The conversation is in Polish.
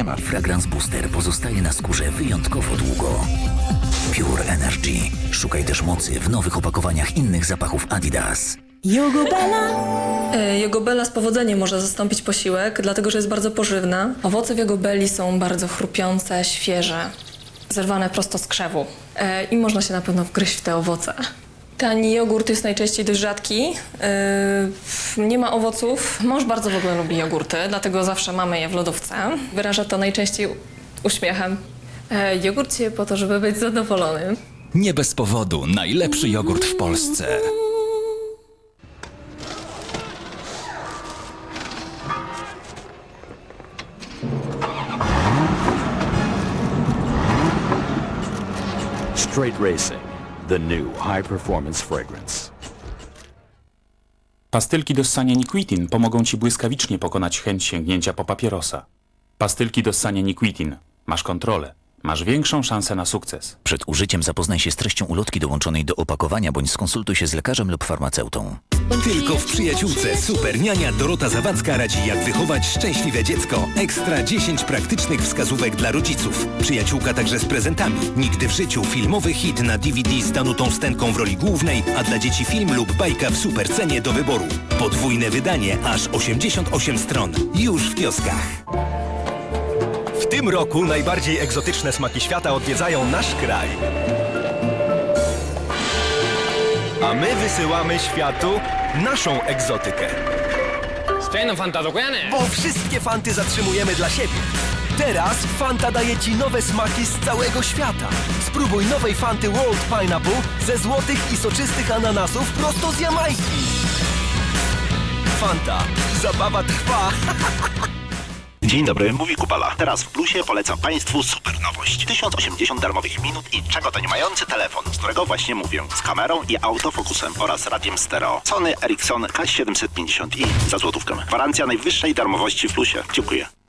nie ma. Fragrance Booster pozostaje na skórze wyjątkowo długo. Pure Energy. Szukaj też mocy w nowych opakowaniach innych zapachów Adidas. E, Jogobela z powodzeniem może zastąpić posiłek, dlatego że jest bardzo pożywna. Owoce w jogobeli są bardzo chrupiące, świeże, zerwane prosto z krzewu e, i można się na pewno wgryźć w te owoce. Tani jogurt jest najczęściej dość rzadki, e, nie ma owoców. Mąż bardzo w ogóle lubi jogurty, dlatego zawsze mamy je w lodówce. Wyraża to najczęściej uśmiechem. E, Jogurt się po to, żeby być zadowolonym. Nie bez powodu najlepszy jogurt w Polsce. Straight Racing, the new high performance fragrance. Pastylki do ssania Niquitin pomogą Ci błyskawicznie pokonać chęć sięgnięcia po papierosa. Pastylki do ssania Niquitin. Masz kontrolę. Masz większą szansę na sukces. Przed użyciem zapoznaj się z treścią ulotki dołączonej do opakowania bądź skonsultuj się z lekarzem lub farmaceutą. Tylko w przyjaciółce Superniania Dorota Zawadzka radzi jak wychować szczęśliwe dziecko. Ekstra 10 praktycznych wskazówek dla rodziców. Przyjaciółka także z prezentami. Nigdy w życiu filmowy hit na DVD z Danutą Stenką w roli głównej, a dla dzieci film lub bajka w supercenie do wyboru. Podwójne wydanie, aż 88 stron. Już w kioskach. W tym roku najbardziej egzotyczne smaki świata odwiedzają nasz kraj. A my wysyłamy światu naszą egzotykę. Spijną Fanta dokładnie. Bo wszystkie fanty zatrzymujemy dla siebie. Teraz Fanta daje Ci nowe smaki z całego świata. Spróbuj nowej Fanty World Pineapple ze złotych i soczystych ananasów prosto z Jamajki. Fanta. Zabawa trwa. Dzień dobry, mówi Kupala. Teraz w Plusie polecam Państwu super nowość. 1080 darmowych minut i czego to nie mający telefon, z którego właśnie mówię. Z kamerą i autofokusem oraz radiem stereo. Sony Ericsson K750i za złotówkę. Gwarancja najwyższej darmowości w Plusie. Dziękuję.